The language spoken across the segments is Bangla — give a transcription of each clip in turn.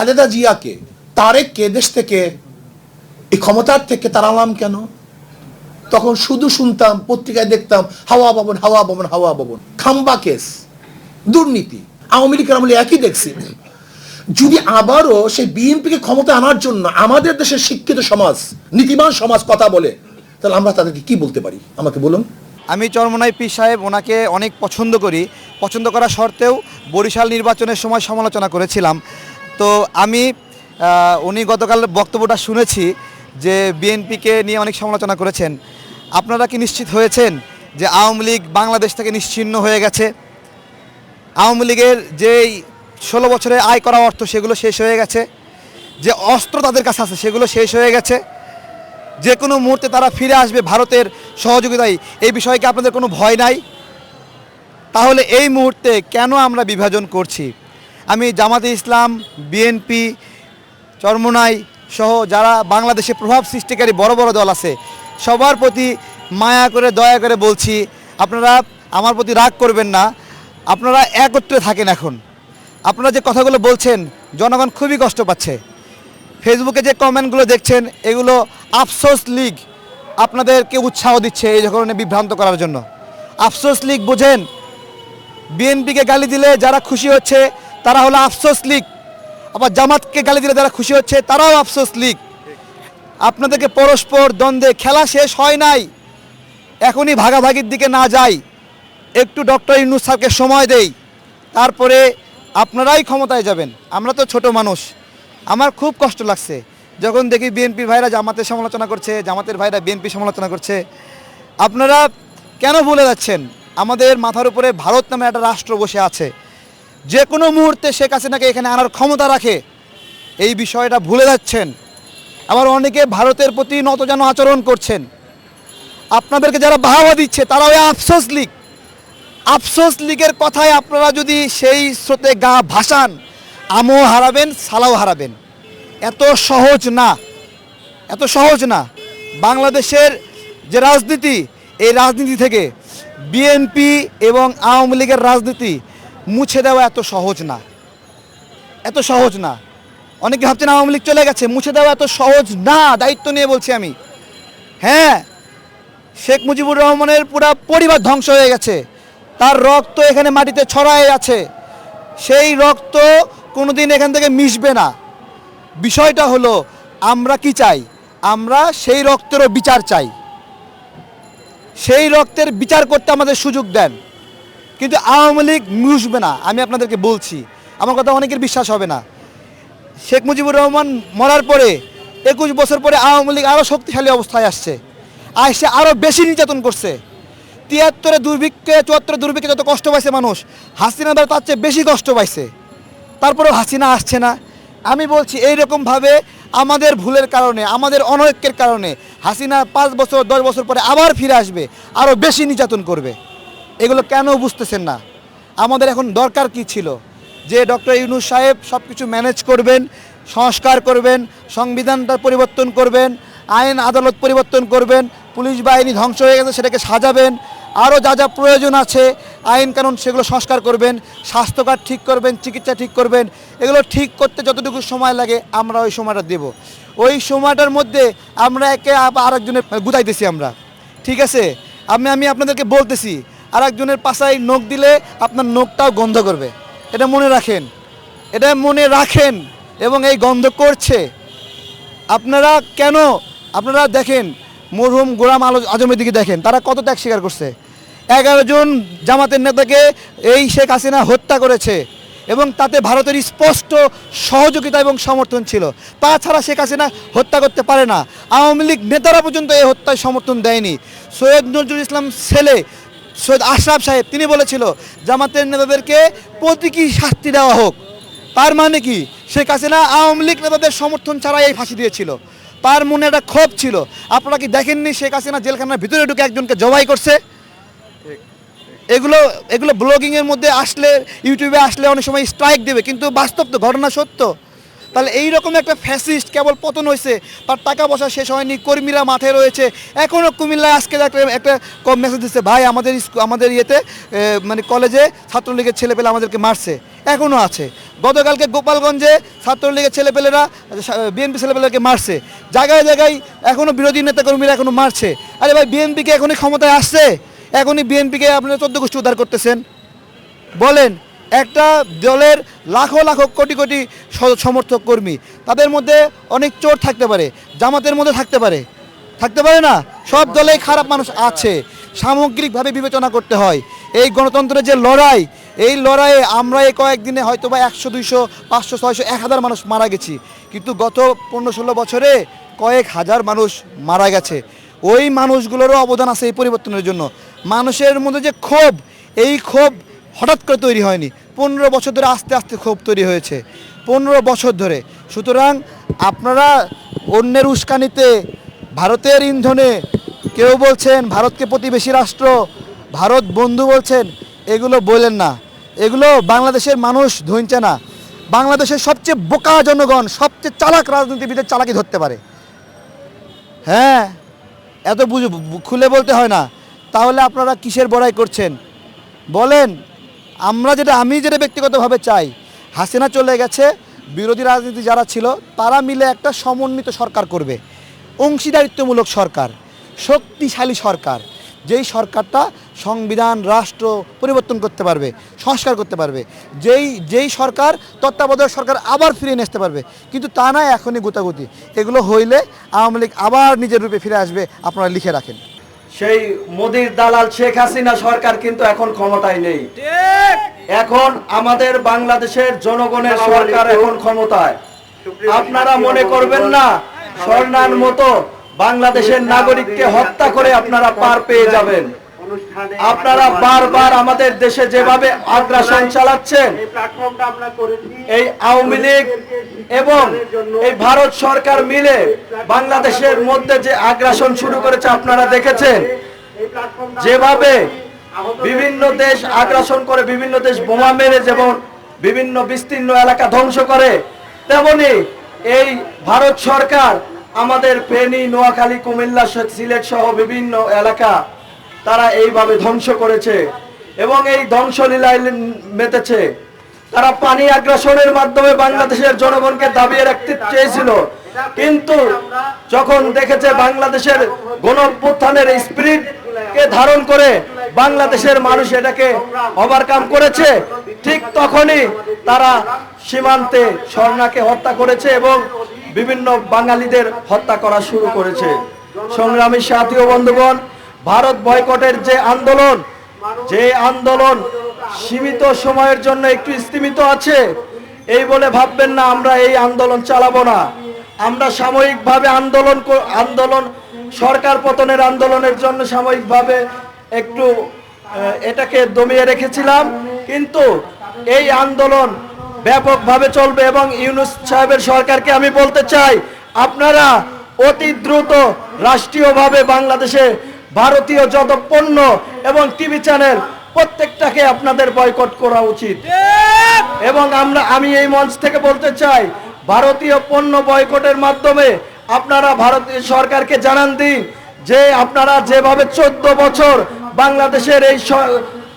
খালেদা জিয়াকে, তারেককে, দেশ থেকে, এই ক্ষমতার থেকে তাড়ালাম কেন? তখন শুধু শুনতাম, পত্রিকায় দেখতাম, হাওয়া ভবন হাওয়া ভবন হাওয়া ভবন খাম্বা কেস, দুর্নীতি। আওয়ামী লীগের আমলে একই দেখছি। যদি আবারও সেই বিএনপিকে ক্ষমতা আনার জন্য আমাদের দেশের শিক্ষিত সমাজ নীতিমান সমাজ কথা বলে, তাহলে আমরা তাদেরকে কি বলতে পারি? আমাকে বলুন। আমি চরমনাই পি সাহেব, ওনাকে অনেক পছন্দ করি। পছন্দ করা সত্ত্বেও বরিশাল নির্বাচনের সময় সমালোচনা করেছিলাম। তো আমি উনি গতকাল বক্তব্যটা শুনেছি যে বিএনপিকে নিয়ে অনেক সমালোচনা করেছেন। আপনারা কি নিশ্চিত হয়েছেন যে আওয়ামী লীগ বাংলাদেশ থেকে নিশ্চিহ্ন হয়ে গেছে? আওয়ামী লীগের যেই ষোলো বছরে আয় করা অর্থ সেগুলো শেষ হয়ে গেছে, যে অস্ত্র তাদের কাছে আছে সেগুলো শেষ হয়ে গেছে। যে কোনো মুহূর্তে তারা ফিরে আসবে ভারতের সহযোগিতায়, এই বিষয়ে কি আপনাদের কোনো ভয় নাই? তাহলে এই মুহূর্তে কেন আমরা বিভাজন করছি? আমি জামাতে ইসলাম, বিএনপি, চরমোনাই সহ যারা বাংলাদেশে প্রভাব সৃষ্টিকারী বড় বড় দল আছে, সবার প্রতি মায়া করে, দয়া করে বলছি, আপনারা আমার প্রতি রাগ করবেন না। আপনারা একত্রে থাকেন এখন। আপনারা যে কথাগুলো বলছেন, জনগণ খুবই কষ্ট পাচ্ছে। ফেসবুকে যে কমেন্টগুলো দেখছেন, এগুলো আফসোস লীগ আপনাদেরকে উৎসাহ দিচ্ছে এই ধরনের বিভ্রান্ত করার জন্য। আফসোস লীগ বোঝেন, বিএনপিকে গালি দিলে যারা খুশি হচ্ছে তারা হলো আফসোস লীগ। আবার জামাতকে গালি দিলে যারা খুশি হচ্ছে, তারাও আফসোস লীগ। আপনাদেরকে পরস্পর দ্বন্দ্বে খেলা শেষ হয় নাই। এখনই ভাগাভাগির দিকে না যাই। একটু ডক্টর ইউনুস স্যারকে সময় দেই। তারপরে আপনারাই ক্ষমতায় যাবেন। আমরা তো ছোট মানুষ। আমার খুব কষ্ট লাগছে। যখন দেখি বিএনপির ভাইরা জামাতের সমালোচনা করছে, জামাতের ভাইরা বিএনপি সমালোচনা করছে। আপনারা কেন ভুলে যাচ্ছেন? আমাদের মাথার উপরে ভারত নামে একটা রাষ্ট্র বসে আছে। যে কোনো মুহূর্তে শেখ হাসিনাকে এখানে আনার ক্ষমতা রাখে। এই বিষয়টা ভুলে যাচ্ছেন। আবার অনেকে ভারতের প্রতি নতজানো আচরণ করছেন। আপনাদেরকে যারা বাহাবা দিচ্ছে তারা ওই আফসোস লীগ। আফসোস লীগের কথায় আপনারা যদি সেই স্রোতে গা ভাসান, আমও হারাবেন, সালাও হারাবেন। এত সহজ না। এত সহজ না। বাংলাদেশের যে রাজনীতি, এই রাজনীতি থেকে বিএনপি এবং আওয়ামী লীগের রাজনীতি মুছে দেওয়া এত সহজ না। এত সহজ না। অনেকে ভাবছেন আওয়ামী লীগ চলে গেছে, মুছে দেওয়া এত সহজ না, দায়িত্ব নিয়ে বলছি আমি। হ্যাঁ শেখ মুজিবুর রহমানের পুরা পরিবার ধ্বংস হয়ে গেছে। তার রক্ত এখানে মাটিতে ছড়ায় আছে। সেই রক্ত কোনোদিন এখান থেকে মিশবে না। বিষয়টা হলো, আমরা কি চাই? আমরা সেই রক্তেরও বিচার চাই। সেই রক্তের বিচার করতে আমাদের সুযোগ দেন। কিন্তু আওয়ামী লীগ মিশবে না, আমি আপনাদেরকে বলছি। আমার কথা অনেকের বিশ্বাস হবে না। শেখ মুজিবুর রহমান মরার পরে, একুশ বছর পরে আওয়ামী লীগ আরও শক্তিশালী অবস্থায় আসছে। আসছে আরও বেশি নির্যাতন করছে। তিয়াত্তরে দুর্ভিক্ষে, চুয়াত্তরে দুর্ভিক্ষে যত কষ্ট পাইছে মানুষ হাসিনা দ্বারা তার চেয়ে বেশি কষ্ট পাইছে। তারপরেও হাসিনা আসছে না। আমি বলছি এইরকমভাবে আমাদের ভুলের কারণে, আমাদের অনৈক্যের কারণে হাসিনা পাঁচ বছর, দশ বছর পরে আবার ফিরে আসবে, আরও বেশি নির্যাতন করবে। এগুলো কেন বুঝতেছেন না? আমাদের এখন দরকার কি ছিল? যে ডক্টর ইউনুস সাহেব সব কিছু ম্যানেজ করবেন, সংস্কার করবেন, সংবিধানটা পরিবর্তন করবেন, আইন আদালত পরিবর্তন করবেন, পুলিশ বাহিনী ধ্বংস হয়ে গেছে, সেটাকে সাজাবেন আরও যা যা প্রয়োজন আছে, আইন কানুন সেগুলো সংস্কার করবেন স্বাস্থ্য কার্ড ঠিক করবেন, চিকিৎসা ঠিক করবেন, এগুলো ঠিক করতে যতটুকু সময় লাগে আমরা ওই সময়টা দেব। ওই সময়টার মধ্যে আমরা একে আরেকজনের গুতাইতেছি আমরা। ঠিক আছে? আমি আমি আপনাদেরকে বলতেছি আরেকজনের পাশায় নখ দিলে আপনার নখটাও গন্ধ করবে। এটা মনে রাখেন। এটা মনে রাখেন এবং এই গন্ধ করছে। আপনারা কেন? আপনারা দেখেন, মরহুম গোলাম আলো আজমের দিকে দেখেন, তারা কত ত্যাগ স্বীকার করছে। এগারো জন জামাতের নেতাকে এই শেখ হাসিনা হত্যা করেছে এবং তাতে ভারতের স্পষ্ট সহযোগিতা এবং সমর্থন ছিল। তাছাড়া শেখ হাসিনা হত্যা করতে পারে না। আওয়ামী লীগ নেতারা পর্যন্ত এই হত্যায় সমর্থন দেয়নি। সৈয়দ নজরুল ইসলাম ছেলে সৈয়দ আশরাফ সাহেব, তিনি বলেছিল, জামাতের নেতাদেরকে প্রতীকী শাস্তি দেওয়া হোক। তার মানে কি? শেখ হাসিনা আওয়ামী লীগ নেতাদের সমর্থন ছাড়াই এই ফাঁসি দিয়েছিল। তার মনে একটা ক্ষোভ ছিল। আপনারা কি দেখেননি শেখ হাসিনা জেলখানার ভিতরে ঢুকে একজনকে জবাই করছে? এগুলো এগুলো ব্লগিংয়ের মধ্যে আসলে, ইউটিউবে আসলে অনেক সময় স্ট্রাইক দেবে, কিন্তু বাস্তব তো, ঘটনা সত্য। তাহলে এই রকম একটা ফ্যাসিস্ট কেবল পতন হয়েছে, তার টাকা পয়সা শেষ হয়নি, কর্মীরা মাঠে রয়েছে। এখনও কুমিল্লায় আজকে একটা একটা কম মেসেজ দিচ্ছে, ভাই, আমাদের আমাদের ইয়েতে মানে কলেজে ছাত্রলীগের ছেলেপেলে আমাদেরকে মারছে। এখনও আছে। গতকালকে গোপালগঞ্জে ছাত্রলীগের ছেলেপেলেরা বিএনপি ছেলেপেলেকে মারছে। জায়গায় জায়গায় এখনও বিরোধী নেতাকর্মীরা এখনও মারছে। আরে ভাই বিএনপিকে এখনই ক্ষমতায় আসছে? এখনই বিএনপিকে আপনারা চোদ্দ গোষ্ঠী উদ্ধার করতেছেন। বলেন একটা দলের লাখো লাখো কোটি কোটি সমর্থক কর্মী। তাদের মধ্যে অনেক চোর থাকতে পারে, জামাতের মধ্যে থাকতে পারে। থাকতে পারে না? সব দলেই খারাপ মানুষ আছে। সামগ্রিকভাবে বিবেচনা করতে হয়। এই গণতন্ত্রের যে লড়াই, এই লড়াইয়ে আমরা এই কয়েকদিনে হয়তো বা একশো, দুইশো, পাঁচশো, ছয়শো, এক হাজার মানুষ মারা গেছি। কিন্তু গত পনেরো, ষোলো বছরে কয়েক হাজার মানুষ মারা গেছে। ওই মানুষগুলোরও অবদান আছে এই পরিবর্তনের জন্য। মানুষের মধ্যে যে ক্ষোভ, এই ক্ষোভ হঠাৎ করে তৈরি হয়নি। পনেরো বছর ধরে আস্তে আস্তে ক্ষোভ তৈরি হয়েছে। পনেরো বছর ধরে। সুতরাং আপনারা অন্যের উস্কানিতে, ভারতের ইন্ধনে কেউ বলছেন, ভারতকে প্রতিবেশী রাষ্ট্র, ভারত বন্ধু বলছেন, এগুলো বলেন না। এগুলো বাংলাদেশের মানুষ ধরছে না। বাংলাদেশের সবচেয়ে বোকা জনগণ, সবচেয়ে চালাক রাজনীতিবিদের চালাকি ধরতে পারে। হ্যাঁ এত বুঝ খুলে বলতে হয় না। তাহলে আপনারা কিসের বড়াই করছেন? বলেন আমরা যেটা, আমি যেটা ব্যক্তিগতভাবে চাই, হাসিনা চলে গেছে, বিরোধী রাজনীতি যারা ছিল, তারা মিলে একটা সমন্বিত সরকার করবে। অংশীদারিত্বমূলক সরকার, শক্তিশালী সরকার, যেই সরকারটা সংবিধান, রাষ্ট্র পরিবর্তন করতে পারবে, সংস্কার করতে পারবে। যেই যেই সরকার তত্ত্বাবধায়ক সরকার আবার ফিরিয়ে নিয়ে আসতে পারবে, কিন্তু তা না, এখনই গুতাগুতি। এগুলো হইলে আওয়ামী লীগ আবার নিজের রূপে ফিরে আসবে, আপনারা লিখে রাখেন। সেই মোদির দালাল শেখ হাসিনা সরকার কিন্তু এখন ক্ষমতায় নেই। এখন আমাদের বাংলাদেশের জনগণের সরকার এখন ক্ষমতায়। আপনারা মনে করবেন না স্বর্ণার মতো বাংলাদেশের নাগরিককে হত্যা করে আপনারা পার পেয়ে যাবেন। আপনারা বারবার আমাদের দেশে যেভাবে আগ্রাসন চালাচ্ছেন এই আওয়ামী লীগ এবং এই ভারত সরকার মিলে বাংলাদেশের মধ্যে যে আগ্রাসন শুরু করেছে আপনারা দেখেছেন যেভাবে বিভিন্ন দেশ আগ্রাসন করে বিভিন্ন দেশ বোমা মেরে যেমন বিভিন্ন বিস্তীর্ণ এলাকা ধ্বংস করে তেমনি এই ভারত সরকার আমাদের ফেনী নোয়াখালী কুমিল্লা সিলেট সহ বিভিন্ন এলাকা তারা এইভাবে ধ্বংস করেছে এবং এই ধ্বংসলীলায় মেতেছে। তারা পানি আগ্রাসনের মাধ্যমে বাংলাদেশের জনগণকে দাবিয়ে রাখতে চেয়েছিল। কিন্তু যখন দেখেছে বাংলাদেশের গণঅভ্যুত্থানের স্পিরিট কে ধারণ করে বাংলাদেশের মানুষ এটাকে ওভারকাম করেছে, ঠিক তখনই তারা সীমান্তে স্বর্ণাকে হত্যা করেছে এবং বিভিন্ন বাঙালিদের হত্যা করা শুরু করেছে। সংগ্রামী সাথী ও বন্ধুগণ ভারত বয়কটের যে আন্দোলন যে আন্দোলন সীমিত সময়ের জন্য একটু স্থিমিত আছে, এই বলে ভাববেন না, আমরা এই আন্দোলন চালাবো না। আমরা সাময়িকভাবে আন্দোলন আন্দোলন, সরকার পতনের আন্দোলনের জন্য সাময়িকভাবে একটু এটাকে দমিয়ে রেখেছিলাম। কিন্তু এই আন্দোলন ব্যাপকভাবে চলবে এবং ইউনুস সাহেবের সরকারকে আমি বলতে চাই, আপনারা অতি দ্রুত রাষ্ট্রীয়ভাবে বাংলাদেশে ভারতীয় যত পণ্য এবং টিভি চ্যানেল প্রত্যেকটাকে আপনাদের বয়কট করা উচিত। এবং আমরা, আমি এই মঞ্চ থেকে বলতে চাই, ভারতীয় পণ্য বয়কটের মাধ্যমে আপনারা ভারতীয় সরকারকে জানান দিন যে আপনারা যেভাবে চোদ্দ বছর বাংলাদেশের এই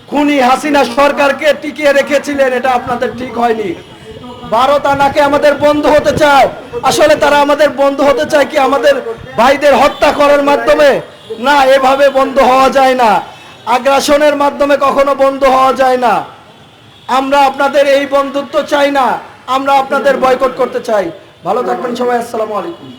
খুনি হাসিনা সরকারকে টিকিয়ে রেখেছিলেন, এটা আপনাদের ঠিক হয়নি। ভারত নাকি আমাদের বন্ধু হতে চায়। আসলে তারা আমাদের বন্ধু হতে চায় কি আমাদের ভাইদের হত্যা করার মাধ্যমে? না, এভাবে বন্ধ হওয়া যায় না। আগ্রাসনের মাধ্যমে কখনো বন্ধ হওয়া যায় না। আমরা আপনাদের এই বন্ধুত্ব চাই না, আমরা আপনাদের বয়কট করতে চাই। ভালো থাকবেন সবাই, আসসালামু আলাইকুম।